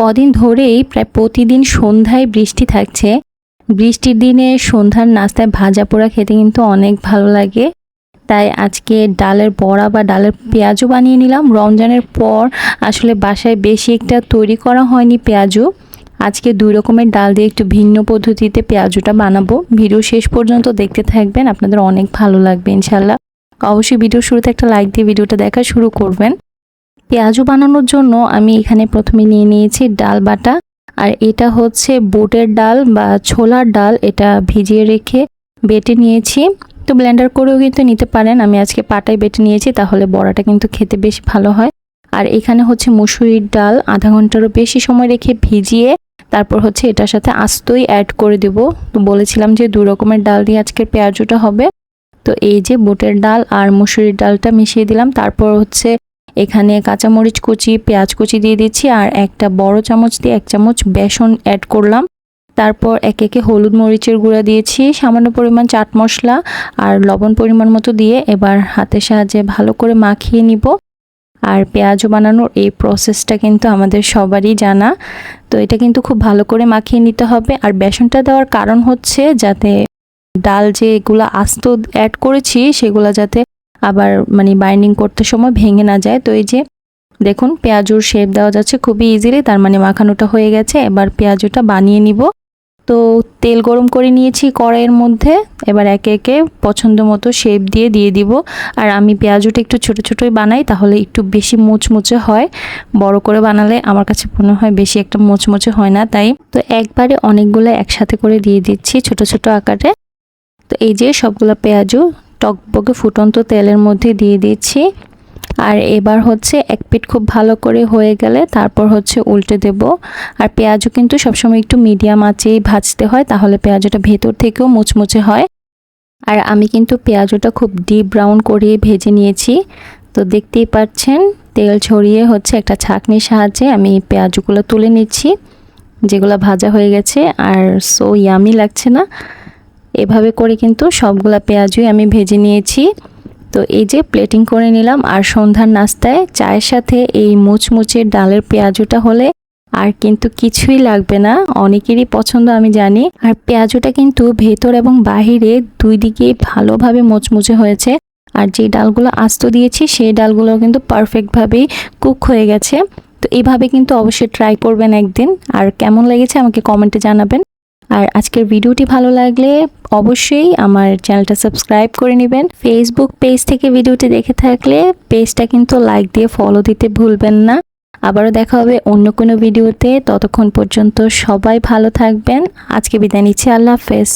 কদিন ধরেই প্রায় প্রতিদিন সন্ধ্যায় বৃষ্টি থাকছে। বৃষ্টির দিনে সন্ধ্যার নাস্তায় ভাজা পোড়া খেতে কিন্তু অনেক ভালো লাগে। তাই আজকে ডালের বড়া বা ডালের পেঁয়াজও বানিয়ে নিলাম। রমজানের পর আসলে বাসায় বেশি একটা তৈরি করা হয়নি পেঁয়াজও। আজকে দুই রকমের ডাল দিয়ে একটু ভিন্ন পদ্ধতিতে পেঁয়াজুটা বানাবো। ভিডিও শেষ পর্যন্ত দেখতে থাকবেন, আপনাদের অনেক ভালো লাগবে ইনশাল্লাহ অবশ্যই ভিডিও শুরুতে একটা লাইক দিয়ে ভিডিওটা দেখা শুরু করবেন। পেঁয়াজু বানানোর জন্য আমি এখানে প্রথমে নিয়ে নিয়েছি ডাল বাটা। আর এটা হচ্ছে বুটের ডাল বা ছোলার ডাল, এটা ভিজিয়ে রেখে বেটে নিয়েছি। তো ব্লেন্ডার করেও কিন্তু নিতে পারেন, আমি আজকে পাটায় বেটে নিয়েছি, তাহলে বড়াটা কিন্তু খেতে বেশ ভালো হয়। আর এখানে হচ্ছে মুসুরির ডাল, আধা ঘন্টারও বেশি সময় রেখে ভিজিয়ে তারপর হচ্ছে এটার সাথে আস্তই অ্যাড করে দেব। তো বলেছিলাম যে দু রকমের ডাল দিয়ে আজকের পেঁয়াজুটা হবে। তো এই যে বুটের ডাল আর মুসুরির ডালটা মিশিয়ে দিলাম, তারপর হচ্ছে এখানে কাঁচামরিচ কুচি, পেঁয়াজ কুচি দিয়ে দিচ্ছি আর একটা বড় চামচ দিয়ে এক চামচ বেসন অ্যাড করলাম। তারপর একে একে হলুদ মরিচের গুঁড়া দিয়েছি, সামান্য পরিমাণ চাট মশলা আর লবণ পরিমাণ মতো দিয়ে এবার হাতের সাহায্যে ভালো করে মাখিয়ে নিব। আর পেঁয়াজও বানানোর এই প্রসেসটা কিন্তু আমাদের সবারই জানা। তো এটা কিন্তু খুব ভালো করে মাখিয়ে নিতে হবে। আর বেসনটা দেওয়ার কারণ হচ্ছে যাতে ডাল যেগুলো আস্ত অ্যাড করেছি, সেগুলো যাতে আবার মানে বাইন্ডিং করতে সময় ভেঙে না যায়। তো এই যে দেখুন, পেঁয়াজুর শেপ দেওয়া যাচ্ছে খুবই ইজিলি তার মানে মাখানোটা হয়ে গেছে। এবার পেঁয়াজুটা বানিয়ে নিব। তো তেল গরম করে নিয়েছি কড়াইয়ের মধ্যে। এবার একে একে পছন্দ মতো শেপ দিয়ে দিয়ে দিব। আর আমি পেঁয়াজুটা একটু ছোট ছোটোই বানাই, তাহলে একটু বেশি মুচমুচে হয়। বড় করে বানালে আমার কাছে মনে হয় বেশি একটা মুচমুচে হয় না তাই। তো একবারে অনেকগুলো একসাথে করে দিয়ে দিচ্ছি ছোট ছোট আকারে। তো এই যে সবগুলো পেঁয়াজু টকবকে ফুটন্ত তেলের মধ্যে দিয়ে দিচ্ছি। আর এবার হচ্ছে এক পিঠ খুব ভালো করে হয়ে গেলে তারপর হচ্ছে উল্টে দেব। আর পেঁয়াজও কিন্তু সবসময় একটু মিডিয়াম আঁচেই ভাজতে হয়, তাহলে পেঁয়াজটা ভেতর থেকেও মুচমুচে হয়। আর আমি কিন্তু পেঁয়াজটা খুব ডিপ ব্রাউন করে ভেজে নিয়েছি। তো দেখতেই পাচ্ছেন, তেল ছড়িয়ে হচ্ছে একটা ছাঁকনির সাহায্যে আমি পেঁয়াজগুলো তুলে নিচ্ছি, যেগুলো ভাজা হয়ে গেছে। আর সো ইয়ামি লাগছে না। এভাবে করে কিন্তু সবগুলা পেঁয়াজই আমি ভেজে নিয়েছি। তো এই যে প্লেটিং করে নিলাম আর সন্ধ্যার নাস্তায় চায়ের সাথে এই মুচমুচে ডালের পেঁয়াজুটা হলে আর কিন্তু কিছুই লাগবে না, অনেকেরই পছন্দ আমি জানি। আর পেঁয়াজুটা কিন্তু ভেতর এবং বাহিরে দুই দিকে ভালোভাবে মুচমুচে হয়েছে। আর যে ডালগুলো আস্ত দিয়েছি সেই ডালগুলো কিন্তু পারফেক্টভাবেই কুক হয়ে গেছে। তো এইভাবে কিন্তু অবশ্যই ট্রাই করবেন একদিন। আর কেমন লেগেছে আমাকে কমেন্টে জানাবেন। আর আজকের ভিডিওটি ভালো লাগলে অবশ্যই আমার চ্যানেলটা সাবস্ক্রাইব করে নেবেন। ফেসবুক পেজ থেকে ভিডিওটি দেখে থাকলে পেজটা কিন্তু লাইক দিয়ে ফলো দিতে ভুলবেন না। আবারও দেখা হবে অন্য কোনো ভিডিওতে। ততক্ষণ পর্যন্ত সবাই ভালো থাকবেন। আজকে বিদায় নিচ্ছি। আল্লাহ হাফেজ।